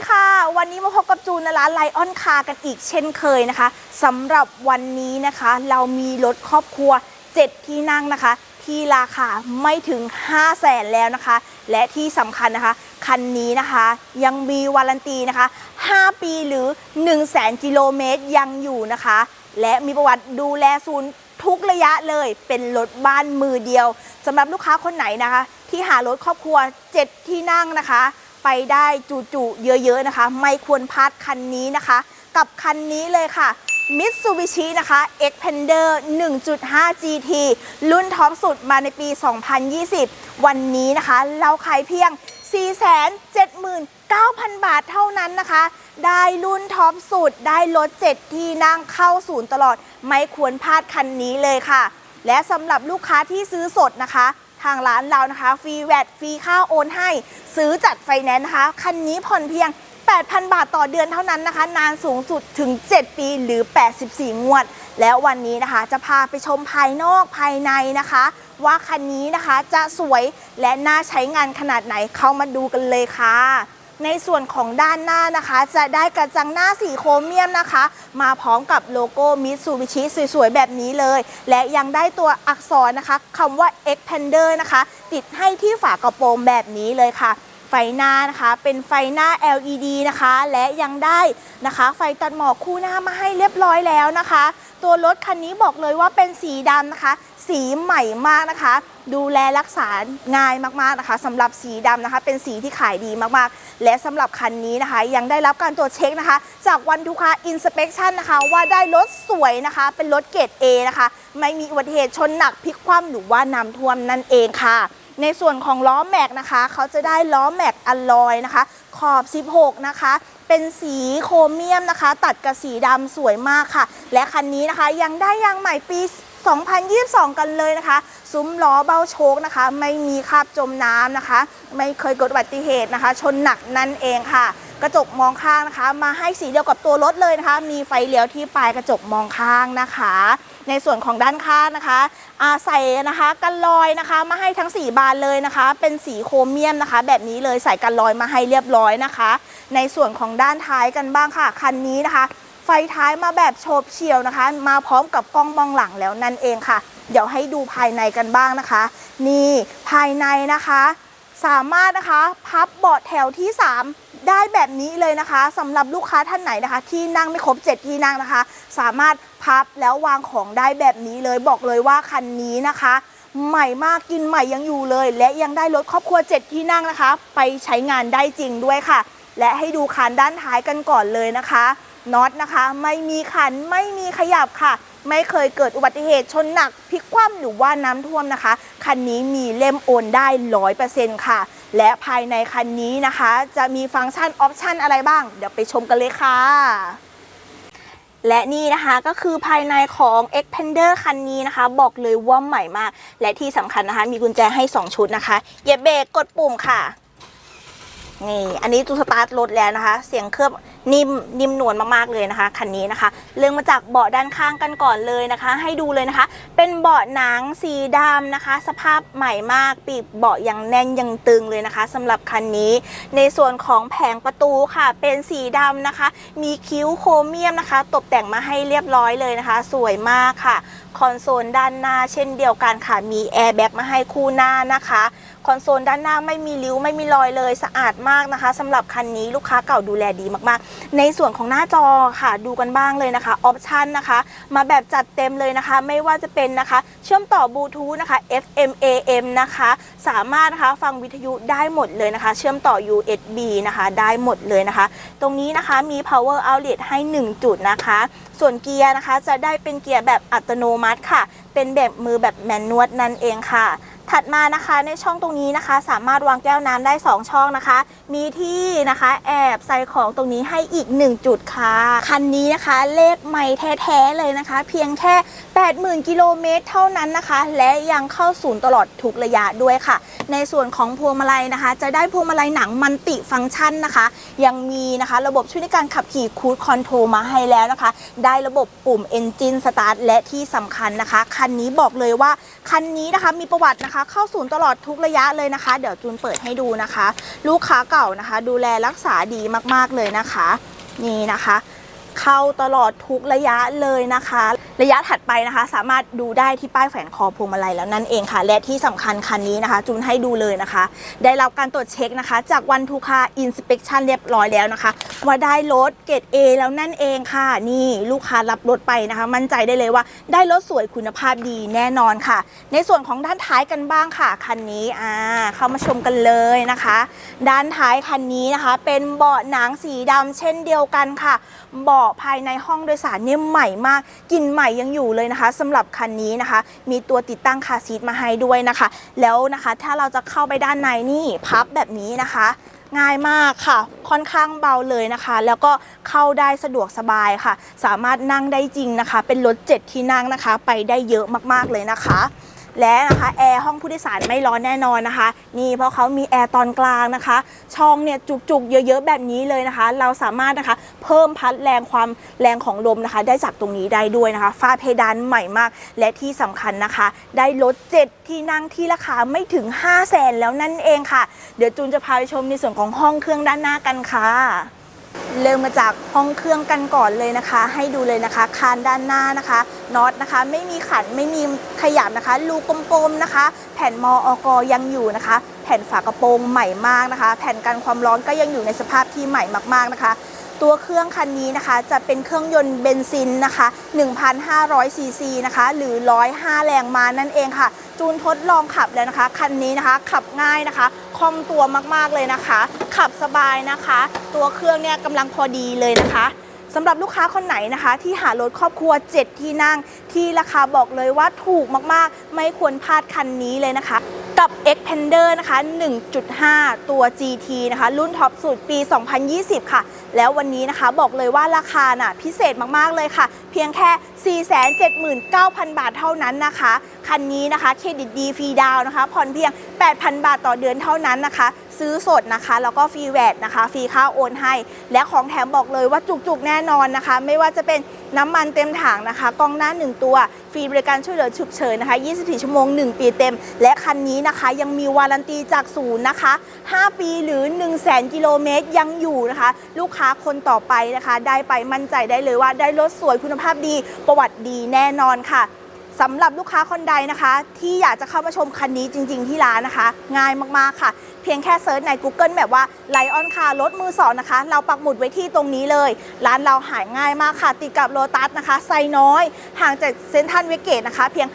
วันนี้มาพบกับจูนนะคะไลออนคากันอีกเช่นเคยนะคะสำหรับวันนี้นะคะ เรามีรถครอบครัว 7 ที่นั่งนะคะ ที่ราคาไม่ถึง 5 0 0แสนแล้วนะคะ และที่สำคัญนะคะ คันนี้นะคะยังมีวารันตีนะคะ 5 ปีหรือ 1 0 0 0 0แสนกิโลเมตรยังอยู่นะคะ และมีประวัติดูแลศูนย์ทุกระยะเลยเป็นรถบ้านมือเดียวสำหรับลูกค้าคนไหนนะคะ ที่หารถครอบครัว 7 ที่นั่งนะคะ ไปได้จุๆเยอะๆนะคะ ไม่ควรพลาดคันนี้นะคะ กับคันนี้เลยค่ะ Mitsubishi นะคะ Xpander 1.5 GT รุ่นท็อปสุดมาในปี 2020 วันนี้นะคะ เราขายเพียง 479,000 บาทเท่านั้นนะคะ ได้รุ่นท็อปสุด ได้รถ7ที่นั่งเข้าศูนย์ตลอด ไม่ควรพลาดคันนี้เลยค่ะ และสำหรับลูกค้าที่ซื้อสดนะคะ ทางร้านเรานะคะฟรีแวดฟรีค่าโอนให้ ซื้อจัดไฟแนนซ์นะคะ คันนี้ผ่อนเพียง 8,000 บาทต่อเดือนเท่านั้นนะคะ นานสูงสุดถึง 7 ปีหรือ 84 งวด แล้ววันนี้นะคะจะพาไปชมภายนอกภายในนะคะ ว่าคันนี้นะคะจะสวยและน่าใช้งานขนาดไหนเข้ามาดูกันเลยค่ะ ในส่วนของด้านหน้านะคะ จะได้กระจังหน้าสีโครเมียมนะคะ มาพร้อมกับโลโก้มิ t ซูบิชิสวยๆ แบบนี้เลย และยังได้ตัวอักษรนะคะคำว่า Xpander นะคะ ติดให้ที่ฝากระโปรงแบบนี้เลยค่ะ ไฟหน้านะคะเป็นไฟหน้า LED นะคะ และยังได้นะคะ ไฟตัดหมอกคู่หน้ามาให้เรียบร้อยแล้วนะคะ ตัวรถคันนี้บอกเลยว่าเป็นสีดำนะคะ สีใหม่มากนะคะ ดูแลรักษาง่ายมากๆนะคะสำหรับสีดำนะคะ เป็นสีที่ขายดีมากๆ และสำหรับคันนี้นะคะ ยังได้รับการตรวจเช็คนะคะ จากวันทุกค้าอินสเป t ชันนะคะ ว่าได้รถสวยนะคะ เป็นรถเกรด A นะคะ ไม่มีอุบัติเหตุชนหนักพลิกคว่ำหรือว่าน้ำท่วมนั่นเองค่ะ ในส่วนของล้อแม็กนะคะ เขาจะได้ล้อแม็กอลลอยนะคะ ขอบ 16 นะคะเป็นสีโครเมียมนะคะ ตัดกับสีดำสวยมากค่ะ และคันนี้นะคะยังได้ยางใหม่ปี 2022 กันเลยนะคะ ซุ้มล้อเบ้าโชคนะคะ ไม่มีคราบจมน้ำนะคะ ไม่เคยเกิดอุบัติเหตุนะคะ ชนหนักนั่นเองค่ะ กระจกมองข้างนะคะ มาให้สีเดียวกับตัวรถเลยนะคะ มีไฟเลี้ยวที่ปลายกระจกมองข้างนะคะ ในส่วนของด้านข้างนะคะอาใส่นะคะกันลอยนะคะมาให้ทั้ง 4 บานเลยนะคะ เป็นสีโครเมียมนะคะ แบบนี้เลยใส่กันลอยมาให้เรียบร้อยนะคะ ในส่วนของด้านท้ายกันบ้างค่ะคันนี้นะคะ ไฟท้ายมาแบบโฉบเฉี่ยวนะคะ มาพร้อมกับกล้องมองหลังแล้วนั่นเองค่ะ เดี๋ยวให้ดูภายในกันบ้างนะคะ นี่ภายในนะคะ สามารถนะคะพับเบาะแถวที่ 3 ได้แบบนี้เลยนะคะสำหรับลูกค้าท่านไหนนะคะ ที่นั่งไม่ครบ 7 ที่นั่งนะคะ สามารถพับแล้ววางของได้แบบนี้เลยบอกเลยว่าคันนี้นะคะใหม่มากกินใหม่ยังอยู่เลย และยังได้รถครอบครัว 7 ที่นั่งนะคะ ไปใช้งานได้จริงด้วยค่ะ และให้ดูคานด้านท้ายกันก่อนเลยนะคะ น็อตนะคะ ไม่มีขันไม่มีขยับค่ะ ไม่เคยเกิดอุบัติเหตุชนหนักพลิกคว่ำหรือว่าน้ำท่วมนะคะ คันนี้มีเล่มโอนได้ร้อยเปอร์เซ็นต์ค่ะ และภายในคันนี้นะคะ จะมีฟังก์ชันออปชันอะไรบ้าง เดี๋ยวไปชมกันเลยค่ะและนี่นะคะก็คือภายในของ Xpander คันนี้นะคะ บอกเลยว่าใหม่มาก และที่สำคัญนะคะ มีกุญแจให้ 2 ชุดนะคะเหยียบเบรกกดปุ่มค่ะ นี่อันนี้ตูสตาร์ทรถแล้วนะคะ เสียงเคลือบนิ่มนิ่มนวลมากๆเลยนะคะคันนี้นะคะ เรื่องมาจากเบาะด้านข้างกันก่อนเลยนะคะ ให้ดูเลยนะคะ เป็นเบาะหนังสีดำนะคะ สภาพใหม่มากปีกเบาะยังแน่นยังตึงเลยนะคะสำหรับคันนี้ ในส่วนของแผงประตูค่ะ เป็นสีดำนะคะ มีคิ้วโครเมียมนะคะ ตกแต่งมาให้เรียบร้อยเลยนะคะ สวยมากค่ะ คอนโซลด้านหน้าเช่นเดียวกันค่ะมีแอร์แบ็กมาให้คู่หน้านะคะ คอนโซลด้านหน้าไม่มีริ้วไม่มีรอยเลยสะอาดมากนะคะสำหรับคันนี้ลูกค้าเก่าดูแลดีมากๆ ในส่วนของหน้าจอค่ะดูกันบ้างเลยนะคะออปชันนะคะ มาแบบจัดเต็มเลยนะคะ ไม่ว่าจะเป็นนะคะ เชื่อมต่อบลูทูธนะคะ FM AM นะคะ สามารถนะคะฟังวิทยุได้หมดเลยนะคะ เชื่อมต่อ USB นะคะ ได้หมดเลยนะคะ ตรงนี้นะคะมี power outlet ให้ 1 จุดนะคะ ส่วนเกียร์นะคะจะได้เป็นเกียร์แบบอัตโนมัติค่ะ เป็นแบบมือแบบแมนนวลนั่นเองค่ะ ถัดมานะคะในช่องตรงนี้นะคะ สามารถวางแก้วน้ำได้ 2 ช่องนะคะ มีที่นะคะแอบใส่ของตรงนี้ให้อีก 1 จุดค่ะ คันนี้นะคะเลขใหม่แท้ๆเลยนะคะ เพียงแค่ 80,000 กิโลเมตรเท่านั้นนะคะ และยังเข้าศูนย์ตลอดทุกระยะด้วยค่ะ ในส่วนของพวงมาลัยนะคะ จะได้พวงมาลัยหนังมันติฟังก์ชันนะคะ ยังมีนะคะระบบช่วยในการขับขี่คู d คอนโทรมาให้แล้วนะคะ ได้ระบบปุ่ม Engine Start และที่สำคัญนะคะ คันนี้บอกเลยว่าคันนี้นะคะมีประวัตินะคะเข้าศูนย์ตลอดทุกระยะเลยนะคะ เดี๋ยวจูนเปิดให้ดูนะคะ ลูกค้าเก่านะคะ ดูแลรักษาดีมากๆเลยนะคะ นี่นะคะ เข้าตลอดทุกระยะเลยนะคะ ระยะถัดไปนะคะ สามารถดูได้ที่ป้ายแขวนคอพวงมาลัยแล้วนั่นเองค่ะ และที่สำคัญคันนี้นะคะ จูนให้ดูเลยนะคะ ได้รับการตรวจเช็คนะคะ จากวันทูคาอินสเป t ชันเรียบร้อยแล้วนะคะ ว่าได้รถเกรด A แล้วนั่นเองค่ะ นี่ลูกค้ารับรถไปนะคะ มั่นใจได้เลยว่าได้รถสวยคุณภาพดีแน่นอนค่ะ ในส่วนของด้านท้ายกันบ้างค่ะคันนี้อ่าเข้ามาชมกันเลยนะคะ ด้านท้ายคันนี้นะคะ เป็นเบาะหนังสีดำเช่นเดียวกันค่ะ เบาะภายในห้องโดยสารเนี่ยใหม่มากกลิ่นใหม่ยังอยู่เลยนะคะสำหรับคันนี้นะคะ มีตัวติดตั้งคาซีทมาให้ด้วยนะคะ แล้วนะคะถ้าเราจะเข้าไปด้านในนี่พับแบบนี้นะคะง่ายมากค่ะ ค่อนข้างเบาเลยนะคะ แล้วก็เข้าได้สะดวกสบายค่ะ สามารถนั่งได้จริงนะคะ เป็นรถเจ็ดที่นั่งนะคะ ไปได้เยอะมากๆเลยนะคะ และนะคะแอร์ห้องผู้โดยสารไม่ร้อนแน่นอนนะคะ นี่เพราะเขามีแอร์ตอนกลางนะคะ ช่องเนี่ยจุกๆ เยอะๆ แบบนี้เลยนะคะ เราสามารถนะคะเพิ่มพัดแรงความแรงของลมนะคะ ได้จากตรงนี้ได้ด้วยนะคะฝ้าเพดานใหม่มาก และที่สำคัญนะคะ ได้รถ7ที่นั่งที่ราคาไม่ถึง 5 0 0แสนแล้วนั่นเองค่ะ เดี๋ยวจูนจะพาไปชมในส่วนของห้องเครื่องด้านหน้ากันค่ะ เริ่มมาจากห้องเครื่องกันก่อนเลยนะคะ ให้ดูเลยนะคะ คานด้านหน้านะคะน็อตนะคะ ไม่มีขันไม่มีขยับนะคะรูกลมๆนะคะ แผ่นมออกยังอยู่นะคะ แผ่นฝากระโปรงใหม่มากนะคะ แผ่นกันความร้อนก็ยังอยู่ในสภาพที่ใหม่มากๆนะคะ ตัวเครื่องคันนี้นะคะ จะเป็นเครื่องยนต์เบนซินนะคะ 1,500ซีซีนะคะ หรือ 105 แรงม้านั่นเองค่ะ จูนทดลองขับแล้วนะคะ คันนี้นะคะ ขับง่ายนะคะ คล่องตัวมากๆเลยนะคะ ขับสบายนะคะ ตัวเครื่องเนี่ยกำลังพอดีเลยนะคะ สำหรับลูกค้าคนไหนนะคะ ที่หารถครอบครัว 7 ที่นั่ง ที่ราคาบอกเลยว่าถูกมากๆ ไม่ควรพลาดคันนี้เลยนะคะ กับ Xpander นะคะ 1.5 ตัว GT นะคะ รุ่นท็อปสุดปี 2020 ค่ะ แล้ววันนี้นะคะบอกเลยว่าราคาน่ะพิเศษมากๆเลยค่ะ เพียงแค่ 479,000 บาทเท่านั้นนะคะ คันนี้นะคะเครดิตดีฟรีดาวน์นะคะผ่อนเพียง 8,000 บาทต่อเดือนเท่านั้นนะคะ ซื้อสดนะคะ แล้วก็ฟรีแวดนะคะฟรีค่าโอนให้ และของแถมบอกเลยว่าจุกๆแน่นอนนะคะ ไม่ว่าจะเป็นน้ำมันเต็มถังนะคะ กล้องหน้า 1 ตัว ฟรีบริการช่วยเหลือฉุกเฉินนะคะ 24 ชั่วโมง 1 ปีเต็ม และคันนี้นะคะยังมีวารันตีจากศูนย์นะคะ 5 ปีหรือ 1 0 0 0 0แกิโลเมตรยังอยู่นะคะ ลูกค้าคนต่อไปนะคะ ได้ไปมั่นใจได้เลยว่าได้รถสวยคุณภาพดีประวัติดีแน่นอนค่ะ สำหรับลูกค้าคนใดนะคะ ที่อยากจะเข้ามาชมคันนี้จริง ๆ ที่ร้านนะคะ ง่ายมากๆค่ะ เพียงแค่เซิร์ชใน Google แบบว่าไลออนคาร์รถมือสองนะคะ เราปักหมุดไว้ที่ตรงนี้เลย ร้านเราหายง่ายมากค่ะ ติดกับโลตัสนะคะ ไซน้อย ห่างจากเซนทรันเวสเกตนะคะ เพียง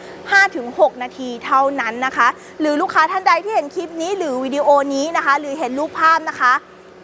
5-6 นาทีเท่านั้นนะคะ หรือลูกค้าท่านใดที่เห็นคลิปนี้หรือวิดีโอนี้นะคะ หรือเห็นรูปภาพนะคะ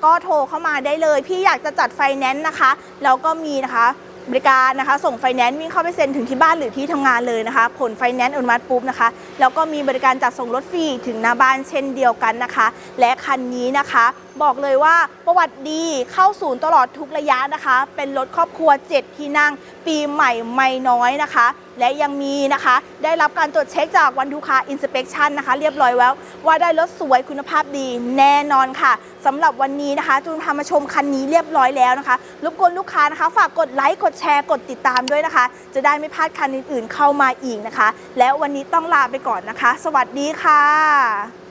ก็โทรเข้ามาได้เลย พี่อยากจะจัดไฟแนนซ์นะคะแล้วก็มีนะคะ บริการนะคะ ส่งไฟแนนซ์วิ่งเข้าไปเซ็นถึงที่บ้านหรือที่ทำงานเลยนะคะ ผลไฟแนนซ์อนุมัติปุ๊บนะคะ แล้วก็มีบริการจัดส่งรถฟรีถึงหน้าบ้านเช่นเดียวกันนะคะ และคันนี้นะคะบอกเลยว่าประวัติดีเข้าศูนย์ตลอดทุกระยะนะคะ เป็นรถครอบครัว 7 ที่นั่ง ปีใหม่ไม่น้อยนะคะ และยังมีนะคะ ได้รับการตรวจเช็คจากวันทุคาอินสเป t ชันนะคะ เรียบร้อยแล้ว ว่าได้รถสวยคุณภาพดีแน่นอนค่ะสำหรับวันนี้นะคะ จูนพามาชมคันนี้เรียบร้อยแล้วนะคะรบกวนลูกค้านะคะ ฝากกดไลค์กดแชร์กดติดตามด้วยนะคะ จะได้ไม่พลาดคันอื่นๆ เข้ามาอีกนะคะ แล้ววันนี้ต้องลาไปก่อนนะคะ สวัสดีค่ะ